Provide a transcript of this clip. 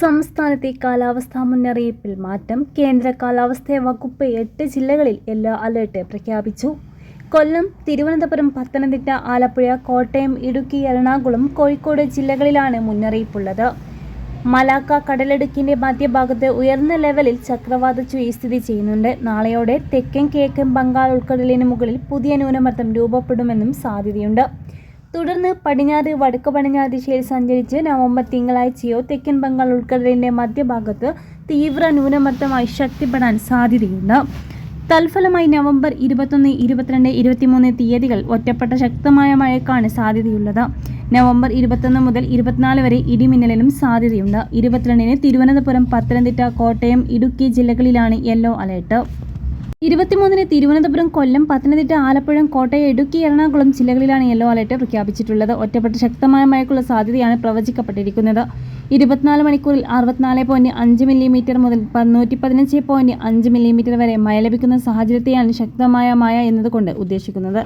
സംസ്ഥാനത്തെ കാലാവസ്ഥാ മുന്നറിയിപ്പിൽ മാറ്റം കേന്ദ്ര കാലാവസ്ഥാ വകുപ്പ് എട്ട് ജില്ലകളിൽ യെല്ലോ അലേർട്ട് പ്രഖ്യാപിച്ചു. കൊല്ലം തിരുവനന്തപുരം പത്തനംതിട്ട ആലപ്പുഴ കോട്ടയം ഇടുക്കി എറണാകുളം കോഴിക്കോട് ജില്ലകളിലാണ് മുന്നറിയിപ്പുള്ളത്. മലാക്ക കടലിടുക്കിന്റെ മധ്യഭാഗത്ത് ഉയർന്ന ലെവലിൽ ചക്രവാത ചുഴി സ്ഥിതി ചെയ്യുന്നുണ്ട്. നാളെയോടെ തെക്കൻ കിഴക്കൻ ബംഗാൾ ഉൾക്കടലിന് മുകളിൽ പുതിയ ന്യൂനമർദ്ദം രൂപപ്പെടുമെന്നും സാധ്യതയുണ്ട്. തുടർന്ന് പടിഞ്ഞാറ് വടക്ക് പടിഞ്ഞാറ് ദിശയിൽ സഞ്ചരിച്ച് നവംബർ തിങ്കളാഴ്ചയോ തെക്കൻ ബംഗാൾ ഉൾക്കടലിന്റെ മധ്യഭാഗത്ത് തീവ്ര ന്യൂനമർദ്ദമായി ശക്തിപ്പെടാൻ സാധ്യതയുണ്ട്. തൽഫലമായി നവംബർ ഇരുപത്തൊന്ന് ഇരുപത്തിരണ്ട് ഇരുപത്തിമൂന്ന് തീയതികൾ ഒറ്റപ്പെട്ട ശക്തമായ മഴയ്ക്കാണ് സാധ്യതയുള്ളത്. നവംബർ ഇരുപത്തൊന്ന് മുതൽ ഇരുപത്തിനാല് വരെ ഇടിമിന്നലിനും സാധ്യതയുണ്ട്. ഇരുപത്തിരണ്ടിന് തിരുവനന്തപുരം പത്തനംതിട്ട കോട്ടയം ഇടുക്കി ജില്ലകളിലാണ് യെല്ലോ അലേർട്ട്. ഇരുപത്തിമൂന്നിന് തിരുവനന്തപുരം കൊല്ലം പത്തനംതിട്ട ആലപ്പുഴ കോട്ടയം ഇടുക്കി എറണാകുളം ജില്ലകളിലാണ് യെല്ലോ അലർട്ട് പ്രഖ്യാപിച്ചിട്ടുള്ളത്. ഒറ്റപ്പെട്ട ശക്തമായ മഴയ്ക്കുള്ള സാധ്യതയാണ് പ്രവചിക്കപ്പെട്ടിരിക്കുന്നത്. ഇരുപത്തിനാല് മണിക്കൂറിൽ അറുപത്തിനാല് പോയിന്റ് അഞ്ച് മില്ലിമീറ്റർ മുതൽ നൂറ്റി പതിനഞ്ച് പോയിന്റ് അഞ്ച് മില്ലിമീറ്റർ വരെ മഴ ലഭിക്കുന്ന സാഹചര്യത്തെയാണ് ശക്തമായ മഴ എന്നതുകൊണ്ട് ഉദ്ദേശിക്കുന്നത്.